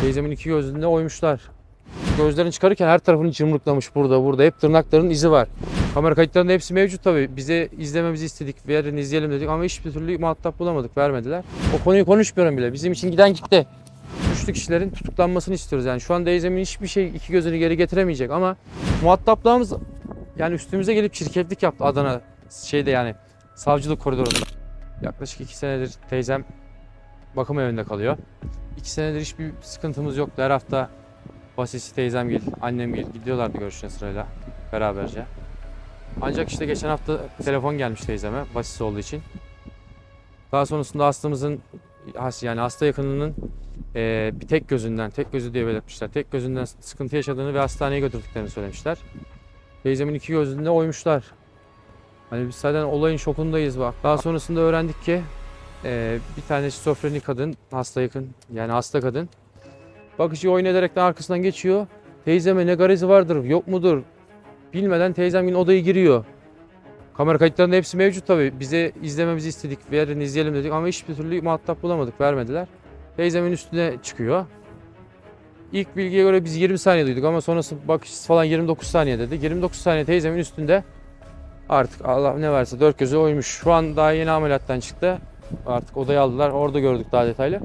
Teyzemin iki gözünde oymuşlar. Gözlerini çıkarırken her tarafını cımrıklamış burada burada. Hep tırnaklarının izi var. Kamera kayıtlarında hepsi mevcut tabii. Bize izlememizi istedik. Verin izleyelim dedik ama hiçbir türlü muhatap bulamadık. Vermediler. O konuyu konuşmuyorum bile. Bizim için giden gitti. Suçlu kişilerin tutuklanmasını istiyoruz. Yani şu an teyzemin hiçbir şey iki gözünü geri getiremeyecek ama muhataplığımız yani üstümüze gelip çirkeflik yaptı Adana şeyde yani savcılık koridorunda. Yaklaşık iki senedir teyzem bakım evinde kalıyor. İki senedir hiçbir sıkıntımız yoktu. Her hafta Basisi teyzem gel, annem gel gidiyorlardı görüşüne sırayla beraberce. Ancak işte geçen hafta telefon gelmiş teyzeme Basisi olduğu için. Daha sonrasında hastamızın has- yani hasta yakınının eee, bir tek gözünden, tek gözü diye belirtmişler. Tek gözünden sıkıntı yaşadığını ve hastaneye götürdüklerini söylemişler. Teyzemin iki gözünde oymuşlar. Hani biz zaten olayın şokundayız bak. Daha sonrasında öğrendik ki eee, bir tane şizofreni kadın, hasta yakın yani hasta kadın. Bakıcı oyun ederekten arkasından geçiyor. Teyzeme ne garezi vardır, yok mudur bilmeden teyzem yine odaya giriyor. Kamera kayıtlarında hepsi mevcut tabii. Bize izlememizi istedik, verin izleyelim dedik ama hiçbir türlü muhatap bulamadık, vermediler. Teyzemin üstüne çıkıyor. İlk bilgiye göre biz 20 saniye duyduk ama sonrası bakış falan 29 saniye dedi. 29 saniye teyzemin üstünde artık Allah ne verse dört gözü oymuş. Şu an daha yeni ameliyattan çıktı. Artık odaya aldılar. Orada gördük daha detaylı.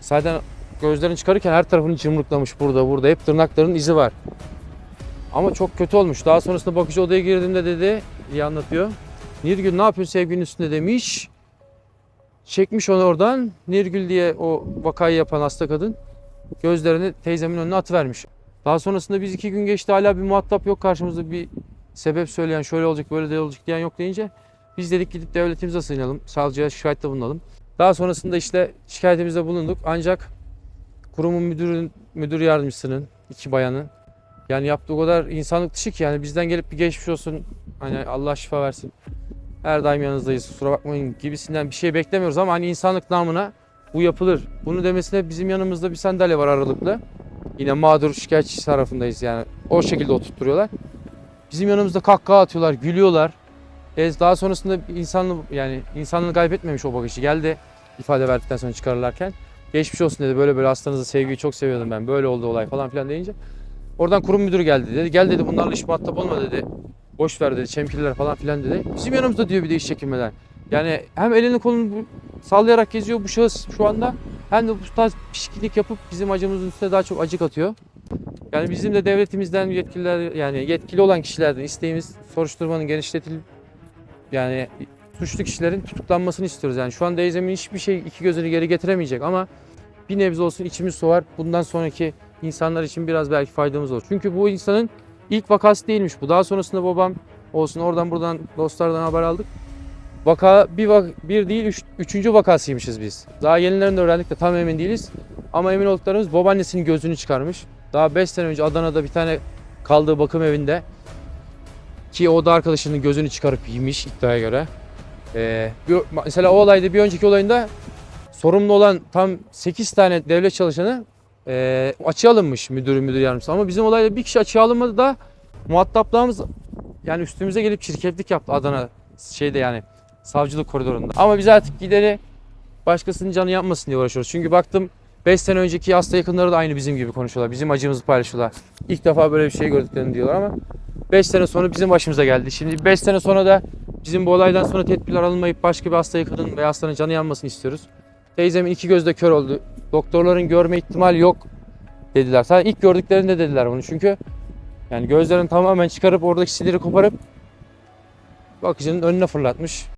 Zaten gözlerini çıkarırken her tarafını cımrıklamış burada burada. Hep tırnaklarının izi var. Ama çok kötü olmuş. Daha sonrasında bakıcı odaya girdiğimde dedi diye anlatıyor. Nirgül ne yapıyorsun sevginin üstünde demiş. Çekmiş onu oradan. Nirgül diye o vakayı yapan hasta kadın gözlerini teyzemin önüne atıvermiş. Daha sonrasında biz iki gün geçti hala bir muhatap yok karşımızda bir sebep söyleyen şöyle olacak böyle de olacak diyen yok deyince biz dedik gidip devletimize sığınalım. Savcıya şikayette bulunalım. Daha sonrasında işte şikayetimizde bulunduk ancak kurumun müdürün müdür yardımcısının iki bayanın yani yaptığı kadar insanlık dışı ki yani bizden gelip bir geçmiş olsun hani Allah şifa versin. Her daim yanınızdayız kusura bakmayın gibisinden bir şey beklemiyoruz ama hani insanlık namına bu yapılır. Bunu demesine bizim yanımızda bir sandalye var aralıklı. Yine mağdur şikayetçi tarafındayız yani. O şekilde oturtturuyorlar. Bizim yanımızda kahkaha atıyorlar, gülüyorlar. E, daha sonrasında insanlığı yani insanlığını kaybetmemiş o bakışı. Geldi ifade verdikten sonra çıkarırlarken. Geçmiş olsun dedi. Böyle böyle hastanızı sevgiyi çok seviyordum ben. Böyle oldu olay falan filan deyince. Oradan kurum müdürü geldi dedi. Gel dedi bunlarla iş muhatap olma dedi. Boş ver dedi. Çemkirler falan filan dedi. Bizim yanımızda diyor bir de iş çekinmeden. Yani hem elini kolunu sallayarak geziyor bu şahıs şu anda. Hem de bu tarz pişkinlik yapıp bizim acımızın üstüne daha çok acı katıyor. Yani bizim de devletimizden yetkililer yani yetkili olan kişilerden isteğimiz soruşturmanın genişletilip yani suçlu kişilerin tutuklanmasını istiyoruz. Yani şu an teyzemin hiçbir şey iki gözünü geri getiremeyecek ama bir nebze olsun içimiz soğar. Bundan sonraki insanlar için biraz belki faydamız olur. Çünkü bu insanın ilk vakası değilmiş bu. Daha sonrasında babam olsun oradan buradan dostlardan haber aldık. Vaka bir, vak, bir değil üç, üçüncü vakasıymışız biz. Daha yenilerini öğrendik de tam emin değiliz. Ama emin olduklarımız babaannesinin gözünü çıkarmış. Daha 5 sene önce Adana'da bir tane kaldığı bakım evinde ki o da arkadaşının gözünü çıkarıp yemiş iddiaya göre. Ee, bir- mesela o olayda bir önceki olayında sorumlu olan tam 8 tane devlet çalışanı e, açığa alınmış müdürü müdür yardımcısı. Ama bizim olayda bir kişi açığa alınmadı da muhataplarımız yani üstümüze gelip çirkeflik yaptı Adana şeyde yani savcılık koridorunda. Ama biz artık gideri başkasının canı yapmasın diye uğraşıyoruz. Çünkü baktım 5 sene önceki hasta yakınları da aynı bizim gibi konuşuyorlar. Bizim acımızı paylaşıyorlar. İlk defa böyle bir şey gördüklerini diyorlar ama 5 sene sonra bizim başımıza geldi. Şimdi 5 sene sonra da bizim bu olaydan sonra tedbirler alınmayıp başka bir hasta yakının veya hastanın canı yanmasını istiyoruz. Teyzemin iki gözü de kör oldu. Doktorların görme ihtimali yok dediler. Sadece ilk gördüklerinde dediler bunu. Çünkü yani gözlerini tamamen çıkarıp oradaki siniri koparıp bakıcının önüne fırlatmış.